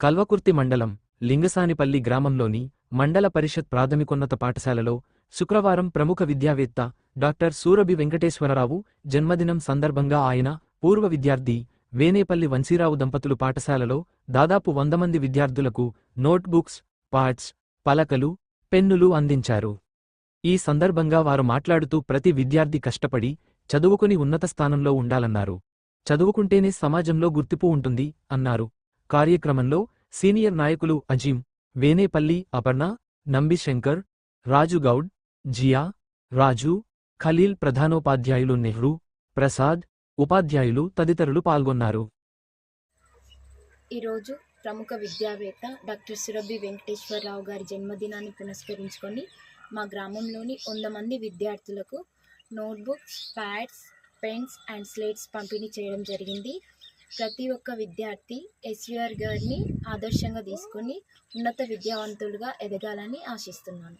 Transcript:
కల్వకుర్తి మండలం లింగసానిపల్లి గ్రామంలోని మండల పరిషత్ ప్రాథమికోన్నత పాఠశాలలో శుక్రవారం ప్రముఖ విద్యావేత్త డాక్టర్ సూరభి వెంకటేశ్వరరావు జన్మదినం సందర్భంగా ఆయన పూర్వ విద్యార్థి వేనేపల్లి వంశీరావు దంపతులు పాఠశాలలో దాదాపు వంద మంది విద్యార్థులకు నోట్బుక్స్ పాడ్స్ పలకలు పెన్నులు అందించారు. ఈ సందర్భంగా వారు మాట్లాడుతూ ప్రతి విద్యార్థి కష్టపడి చదువుకుని ఉన్నత స్థానంలో ఉండాలన్నారు. చదువుకుంటేనే సమాజంలో గుర్తింపు ఉంటుంది అన్నారు. కార్యక్రమంలో సీనియర్ నాయకులు అజీం వేనేపల్లి అపర్ణ నంబిశంకర్ రాజు గౌడ్ జియా రాజు ఖలీల్ ప్రధానోపాధ్యాయులు నెహ్రూ ప్రసాద్ ఉపాధ్యాయులు తదితరులు పాల్గొన్నారు. ఈరోజు ప్రముఖ విద్యావేత్త డాక్టర్ సురభి వెంకటేశ్వరరావు గారి జన్మదినాన్ని పురస్కరించుకొని మా గ్రామంలోని వంద మంది విద్యార్థులకు notebooks pads pens and slates పంపిణీ చేయడం జరిగింది. ప్రతి ఒక్క విద్యార్థి ఎస్విఆర్ గారిని ఆదర్శంగా తీసుకొని ఉన్నత విద్యావంతులుగా ఎదగాలని ఆశిస్తున్నాను.